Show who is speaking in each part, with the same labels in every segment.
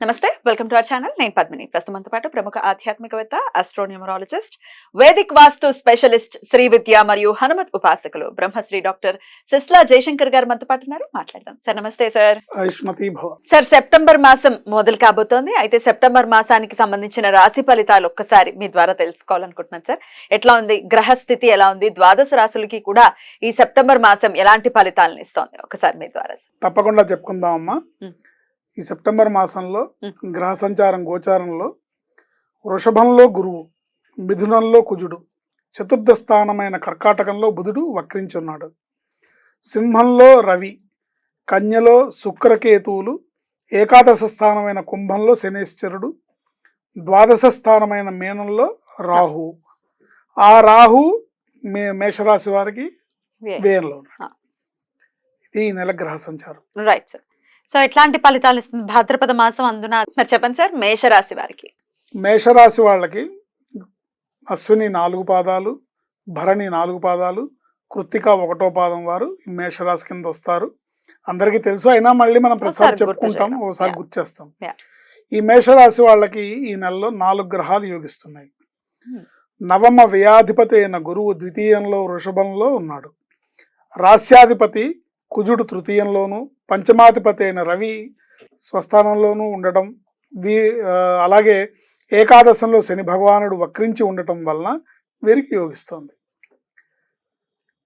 Speaker 1: నమస్తే welcome to our channel. నేను పద్మిని. ప్రస్తుతంతో పాటు ప్రముఖ ఆధ్యాత్మికవేత్త astronumerologist Vedic vastu specialist Shri Vidya మరియు హనుమత్ ఉపాసకులు బ్రహ్మశ్రీ డాక్టర్ సిస్లా జయశంకర్ గారు మనతో పాటు ఉన్నారు. మాట్లాడదాం. సార్ నమస్తే సార్. సార్ సెప్టెంబర్ మాసం మొదలు కాబోతోంది. అయితే సెప్టెంబర్ మాసానికి సంబంధించిన రాశి ఫలితాలు ఒక్కసారి మీ ద్వారా తెలుసుకోవాలనుకుంటున్నాను సార్. ఎట్లా ఉంది? గ్రహ స్థితి ఎలా ఉంది? ద్వాదశ రాశులకి కూడా ఈ సెప్టెంబర్ మాసం ఎలాంటి ఫలితాలను ఇస్తోంది? ఒకసారి మీ ద్వారా.
Speaker 2: తప్పకుండా చెప్పుకుందాం అమ్మా. ఈ సెప్టెంబర్ మాసంలో. గ్రహ సంచారం గోచారంలో వృషభంలో గురువు మిథునంలో కుజుడు చతుర్థ స్థానమైన కర్కాటకంలో బుధుడు వక్రించున్నాడు. సింహంలో రవి కన్యలో శుక్రకేతువులు ఏకాదశ స్థానమైన కుంభంలో శనేశ్వరుడు ద్వాదశ స్థానమైన మీనంలో రాహు. ఆ రాహు మే మేషరాశి వారికి వేయంలో ఉన్నాడు. ఇది ఈ నెల గ్రహ సంచారం.
Speaker 1: Right sir. సో ఎట్లాంటి ఫలితాలు ఇస్తుంది? భాద్రపద మాసం అందున మరి చెప్పండి సార్ మేషరాశి వారికి.
Speaker 2: మేషరాశి వాళ్ళకి అశ్విని నాలుగు పాదాలు భరణి నాలుగు పాదాలు కృత్తిక ఒకటో పాదం వారు ఈ మేషరాశి కింద వస్తారు. అందరికీ తెలుసు అయినా మళ్ళీ మనం ప్రతిసారి
Speaker 1: ఒకసారి
Speaker 2: చెప్పుకుంటాం
Speaker 1: Yeah.
Speaker 2: గుర్తు చేస్తాం. ఈ మేషరాశి వాళ్ళకి ఈ నెలలో నాలుగు గ్రహాలు యోగిస్తున్నాయి. నవమ వ్యయాధిపతి అయిన గురువు ద్వితీయంలో వృషభంలో ఉన్నాడు. రాస్యాధిపతి కుజుడు తృతీయంలోను పంచమాధిపతి అయిన రవి స్వస్థానంలోనూ ఉండటం వీ అలాగే ఏకాదశంలో శని భగవానుడు వక్రించి ఉండటం వలన వీరికి యోగిస్తుంది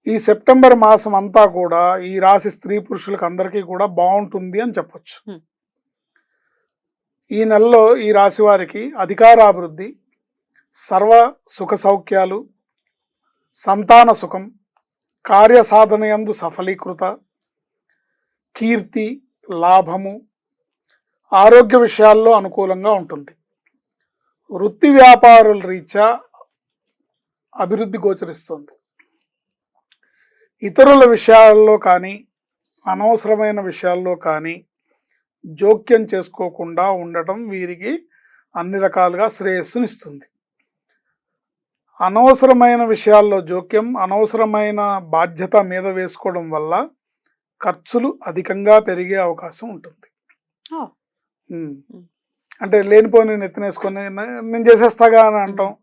Speaker 2: ఈ సెప్టెంబర్ మాసం అంతా కూడా ఈ రాశి స్త్రీ పురుషులకు అందరికీ కూడా బాగుంటుంది అని చెప్పొచ్చు. ఈ నెలలో ఈ రాశి వారికి అధికారాభివృద్ధి సర్వ సుఖ సౌఖ్యాలు సంతాన సుఖం కార్యసాధనయందు సఫలీకృత కీర్తి లాభము ఆరోగ్య విషయాల్లో అనుకూలంగా ఉంటుంది. వృత్తి వ్యాపారుల రీత్యా అభివృద్ధి గోచరిస్తుంది. ఇతరుల విషయాల్లో కానీ అనవసరమైన విషయాల్లో కానీ జోక్యం చేసుకోకుండా ఉండటం వీరికి అన్ని రకాలుగా శ్రేయస్సునిస్తుంది. అనవసరమైన విషయాల్లో జోక్యం అనవసరమైన బాధ్యత మీద వేసుకోవడం వల్ల ఖర్చులు అధికంగా పెరిగే అవకాశం ఉంటుంది. అంటే లేనిపోని నెత్తినేసుకొని "నే- నేను చేసేస్తాగా అని అంటాం.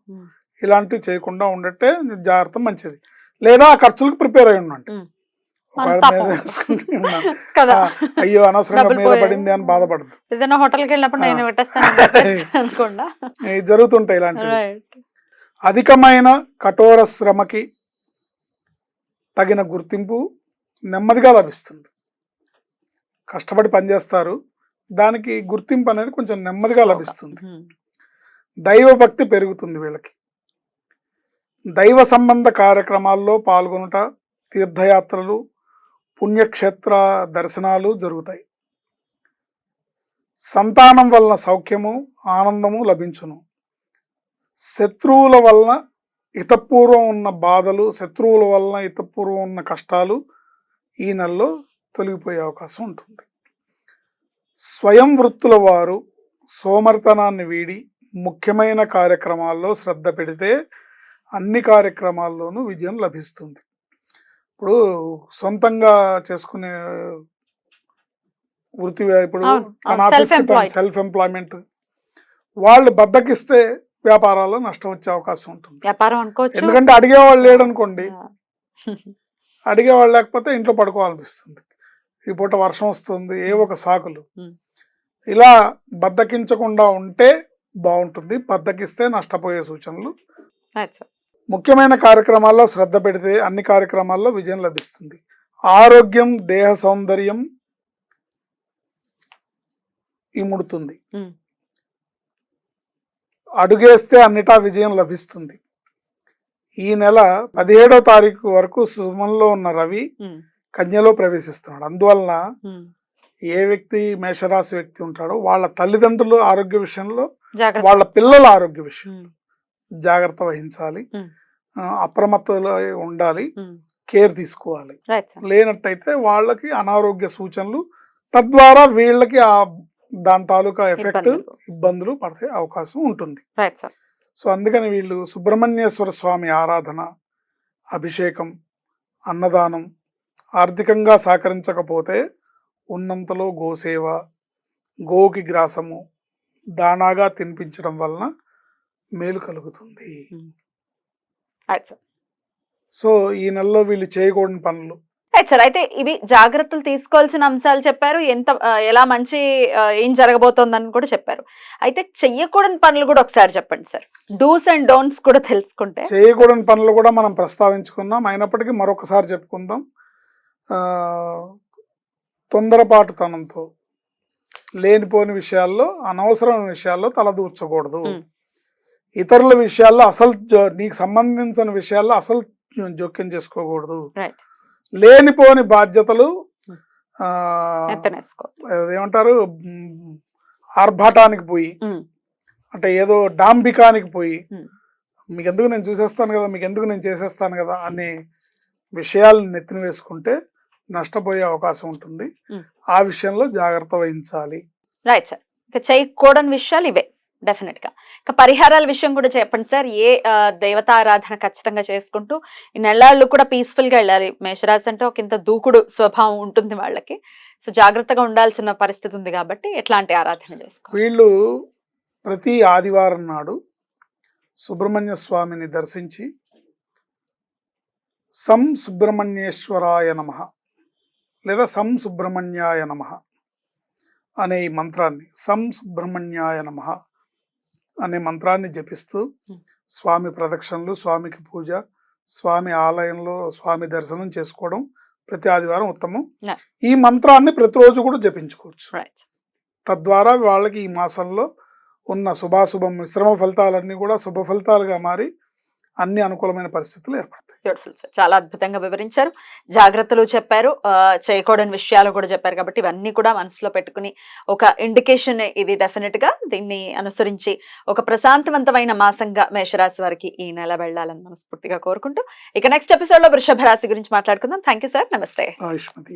Speaker 2: ఇలాంటివి చేయకుండా ఉండటే జాగ్రత్త మంచిది. లేదా ఆ ఖర్చులకు ప్రిపేర్ అయి అయ్యో అనవసరంగా మీద. పడింది అని బాధపడదు
Speaker 1: ఏదైనా హోటల్కి వెళ్ళినప్పుడు నేను. పెట్టేస్తాను
Speaker 2: జరుగుతుంటాయి ఇలాంటివి. అధికమైన కఠోర శ్రమకి తగిన గుర్తింపు నెమ్మదిగా లభిస్తుంది. కష్టపడి పనిచేస్తారు. దానికి గుర్తింపు అనేది కొంచెం నెమ్మదిగా లభిస్తుంది. దైవభక్తి పెరుగుతుంది వీళ్ళకి. దైవ సంబంధ కార్యక్రమాల్లో పాల్గొనుట తీర్థయాత్రలు పుణ్యక్షేత్ర దర్శనాలు జరుగుతాయి. సంతానం వలన సౌఖ్యము ఆనందము లభించును. శత్రువుల వలన ఇతపూర్వం ఉన్న బాధలు శత్రువుల వలన ఇతపూర్వం ఉన్న కష్టాలు ఈ నెలలో తొలగిపోయే అవకాశం ఉంటుంది. స్వయం వృత్తుల వారు సోమర్తనాన్ని వీడి ముఖ్యమైన కార్యక్రమాల్లో శ్రద్ధ పెడితే అన్ని కార్యక్రమాల్లోనూ విజయం లభిస్తుంది. ఇప్పుడు సొంతంగా చేసుకునే వృత్తి ఇప్పుడు తన ఆఫీస్కి. సెల్ఫ్ ఎంప్లాయ్మెంట్ వాళ్ళు బద్దకిస్తే వ్యాపారాల్లో నష్టం వచ్చే అవకాశం ఉంటుంది. ఎందుకంటే అడిగేవాళ్ళు లేడనుకోండి. అడిగేవాళ్ళు లేకపోతే ఇంట్లో పడుకోవాలనిపిస్తుంది. ఈ పూట వర్షం వస్తుంది ఏ ఒక సాకులు. ఇలా బద్దకించకుండా ఉంటే బాగుంటుంది బద్దకిస్తే నష్టపోయే సూచనలు. ముఖ్యమైన కార్యక్రమాల్లో శ్రద్ధ పెడితే అన్ని కార్యక్రమాల్లో విజయం లభిస్తుంది. ఆరోగ్యం దేహ సౌందర్యం ఇముడుతుంది. అడుగేస్తే అన్నిటా విజయం లభిస్తుంది. ఈ నెల పదిహేడో తారీఖు వరకు సుమంలో ఉన్న రవి కన్యలో ప్రవేశిస్తున్నాడు. అందువలన. ఏ వ్యక్తి మేషరాశి వ్యక్తి ఉంటాడో వాళ్ళ తల్లిదండ్రుల ఆరోగ్య విషయంలో వాళ్ళ పిల్లల ఆరోగ్య విషయం.
Speaker 1: ఉమ్,
Speaker 2: జాగ్రత్త వహించాలి. అప్రమత్తలో ఉండాలి. కేర్ తీసుకోవాలి. లేనట్టయితే వాళ్ళకి అనారోగ్య సూచనలు తద్వారా వీళ్ళకి ఆ దాని తాలూకా ఎఫెక్ట్
Speaker 1: ఇబ్బందులు.
Speaker 2: పడే అవకాశం ఉంటుంది. సో అందుకని వీళ్ళు సుబ్రహ్మణ్యేశ్వర స్వామి ఆరాధన అభిషేకం అన్నదానం ఆర్థికంగా సహకరించకపోతే ఉన్నంతలో గోసేవ గోకి గ్రాసము దానాగా తినిపించడం వలన మేలు కలుగుతుంది.
Speaker 1: సార్
Speaker 2: సో ఈ నెలలో వీళ్ళు చేయకూడని పనులు
Speaker 1: సార్ అయితే ఇవి జాగ్రత్తలు తీసుకోవాల్సిన అంశాలు చెప్పారు. ఎంత ఎలా మంచి ఏం జరగబోతోందని కూడా చెప్పారు. అయితే చెయ్యకూడని పనులు కూడా ఒకసారి చెప్పండి సార్ డూస్ అండ్ డోంట్స్ కూడా తెలుసుకుంటే.
Speaker 2: చేయకూడని పనులు కూడా మనం ప్రస్తావించుకున్నాం అయినప్పటికీ మరొకసారి చెప్పుకుందాం. తొందరపాటుతనంతో లేనిపోని విషయాల్లో అనవసరమైన విషయాల్లో తలదూర్చకూడదు
Speaker 1: మ్.
Speaker 2: ఇతరుల విషయాల్లో అసలు నీకు సంబంధించిన విషయాల్లో అసలు జోక్యం చేసుకోకూడదు. లేనిపోని బాధ్యతలు
Speaker 1: మ్,
Speaker 2: ఆర్భాటానికి పోయి అంటే ఏదో డాంబికానికి పోయి
Speaker 1: ఉమ్.
Speaker 2: మీకు ఎందుకు నేను చూసేస్తాను కదా మీకు ఎందుకు నేను చేసేస్తాను కదా అనే విషయాలు నెత్తిన వేసుకుంటే నష్టపోయే అవకాశం ఉంటుంది. ఆ విషయంలో జాగ్రత్త వహించాలి.
Speaker 1: Right sir. ఇక చేయకూడని విషయాలు ఇవే. డెఫినెట్గా. ఇంకా ఇక పరిహారాల విషయం కూడా చెప్పండి సార్. ఏ దేవత దేవతారాధన ఖచ్చితంగా చేసుకుంటూ ఈ నెలళ్ళు కూడా పీస్ఫుల్గా వెళ్ళాలి. మేషరాశి అంటే ఒక ఇంత దూకుడు స్వభావం ఉంటుంది వాళ్ళకి. సో జాగ్రత్తగా ఉండాల్సిన పరిస్థితి ఉంది కాబట్టి ఎట్లాంటి ఆరాధన చేసుకో
Speaker 2: వీళ్ళు ప్రతి ఆదివారం నాడు సుబ్రహ్మణ్య స్వామిని దర్శించి సం సుబ్రహ్మణ్యేశ్వరాయ నమ లేదా సం సుబ్రహ్మణ్యాయ నమ అనే ఈ మంత్రాన్ని సం సుబ్రహ్మణ్యాయ నమ అనే మంత్రాన్ని జపిస్తూ. స్వామి ప్రదక్షిణలు స్వామికి పూజ స్వామి ఆలయంలో స్వామి దర్శనం చేసుకోవడం ప్రతి ఆదివారం ఉత్తమం. ఈ మంత్రాన్ని ప్రతిరోజు కూడా జపించుకోవచ్చు తద్వారా వాళ్ళకి ఈ మాసంలో ఉన్న శుభాశుభ మిశ్రమ ఫలితాలన్నీ కూడా శుభ ఫలితాలుగా మారి అన్ని అనుకూలమైన పరిస్థితులు ఏర్పడతాయి.
Speaker 1: బ్యూటిఫుల్ సార్ చాలా అద్భుతంగా వివరించారు. జాగ్రత్తలు చెప్పారు. చేయకూడని విషయాలు కూడా చెప్పారు కాబట్టి ఇవన్నీ కూడా మనసులో పెట్టుకుని ఒక ఇండికేషన్ ఇది డెఫినెట్గా దీన్ని అనుసరించి ఒక ప్రశాంతవంతమైన మాసంగా మేషరాశి వారికి ఈ నెల వెళ్ళాలని మనస్ఫూర్తిగా కోరుకుంటూ ఇక నెక్స్ట్ ఎపిసోడ్లో వృషభ రాశి గురించి మాట్లాడుకుందాం. థ్యాంక్ సార్ నమస్తే.
Speaker 2: ఆయుష్మతి